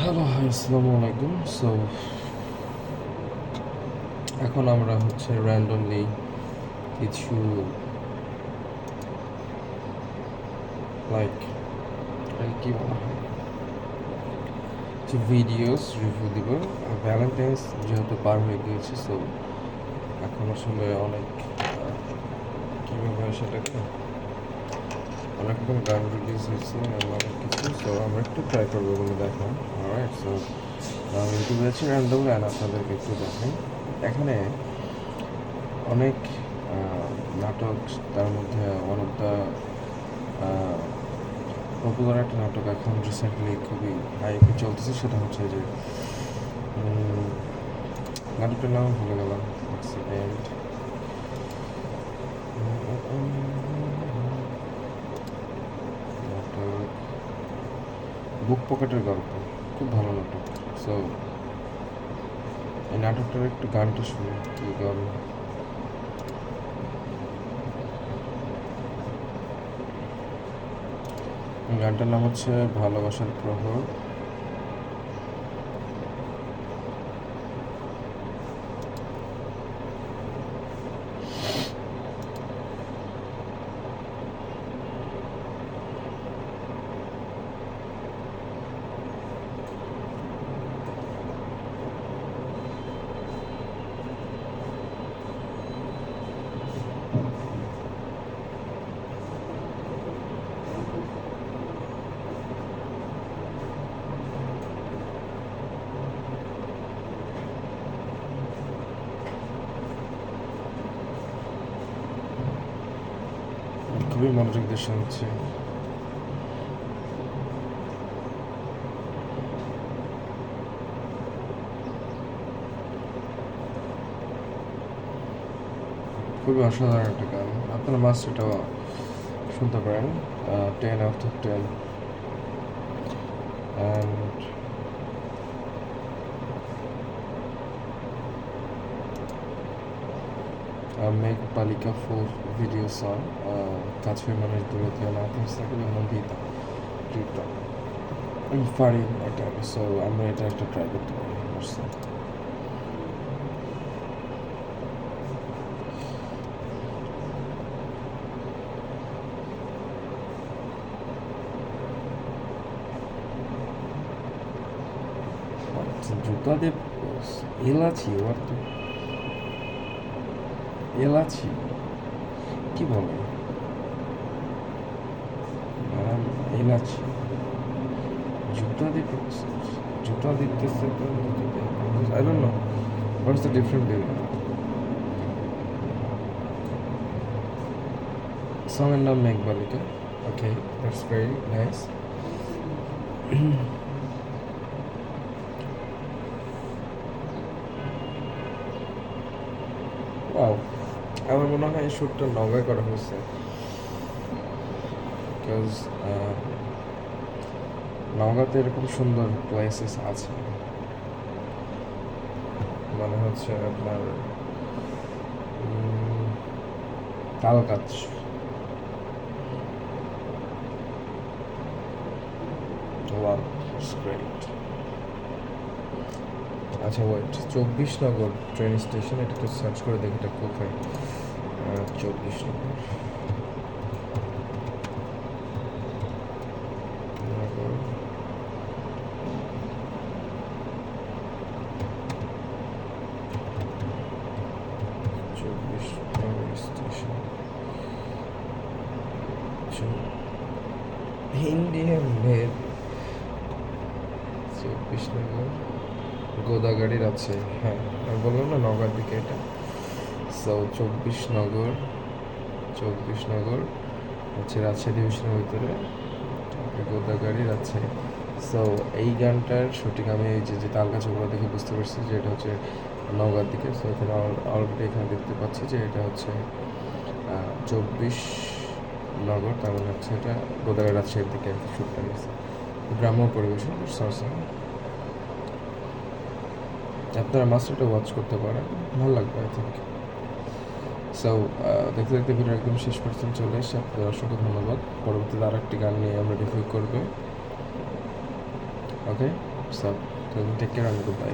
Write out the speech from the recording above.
Hello hi আসসালামু আলাইকুম so এখন আমরা হচ্ছে র্যান্ডমলি কিছু লাইক কি বলা হয়? কিছু ভিডিওস রিভিউ দিব। ভ্যালেন্টাইন্স যেহেতু পার হয়ে গিয়েছে সো এখন আসলে অনেক কীভাবে সেটাকে, অনেক গান রিলিজ হয়েছে অনেক সো আমরা একটু ট্রাই করব এগুলো দেখা রাইট সো ইউটিউবে আছে র্যান্ডম অ্যান্ড আপনাদেরকে একটু দেখাই। এখানে অনেক নাটক, তার মধ্যে ওয়ান অফ দ্য পপুলার একটা নাটক এখন রিসেন্টলি খুবই হাইপে চলতেছে, সেটা হচ্ছে যে নাটকটার নাম ভুলে গেলাম নাটক বুক পকেটের গল্প, খুব ভালো নাটক। সো এই নাটকটার একটু গানটা শুনি, কি গান? গানটার নাম হচ্ছে ভালোবাসার প্রহর। খুবই মনোযোগ দিয়ে শুনছি খুবই অসাধারণ একটা গান আপনারা মাস্ট এটা শুনতে পারেন টেন অফ টেন অ্যান্ড মেঘ বালিকা ফোর ভিডিও সং কাছের মানুষ দূরে থেকে না থাকলে মন্দিতা ট্রিপটা পারি এটা সো আমরা এটা একটা ট্রাই করতে পারি জুতা দিয়ে এলাচি ওর তো এলাচি কি বলে ম্যাডাম এলাচি জুতা দিতে জুতা দিতেছে তো I don't know what's the different meaning song এর নাম Megh Balika okay that's very nice wow আমার মনে হয় শ্যুটটা নগায় করা হয়েছে। বিকজ নগাতে এরকম সুন্দর প্লেসেস আছে। মানে হচ্ছে আপনার তালগাছ। Wow, it's. আচ্ছা ওয়েট চব্বিশ নগর ট্রেন স্টেশন এটা একটু সার্চ করে দেখি এটা কোথায়? চব্বিশ নগর। নগর। চব্বিশ নগর। গোদাগাড়ির আছে। হ্যাঁ আমি বললাম না নগর দিকে এটা। সো চব্বিশ নগর চব্বিশ নগর হচ্ছে রাজশাহী ডিভিশনের ভিতরে গোদাগাড়ির আছে। সো এই গানটার শুটিং আমি এই যে যে তালগাছ ওগুলো দেখে বুঝতে পারছি যে এটা হচ্ছে নওগাঁর দিকে। সো এখানে অলরেডি এখানে দেখতে পাচ্ছি যে এটা হচ্ছে চব্বিশ নগর, তার মানে হচ্ছে এটা গোদাগাড়ি রাজশাহীর দিকে শ্যুটটা গেছে গ্রাম্য পরিবেশন সরসা আপনারা মাস্টারটা ওয়াচ করতে পারেন। ভালো লাগবে আই থিঙ্ক সো দেখতে দেখতে ভিডিও একদম শেষ পর্যন্ত চলে এসে আপনাদের অসংখ্য ধন্যবাদ। পরবর্তীতে আর একটি গান নিয়ে আমরা রিভিউ করবে। Okay so take care good bye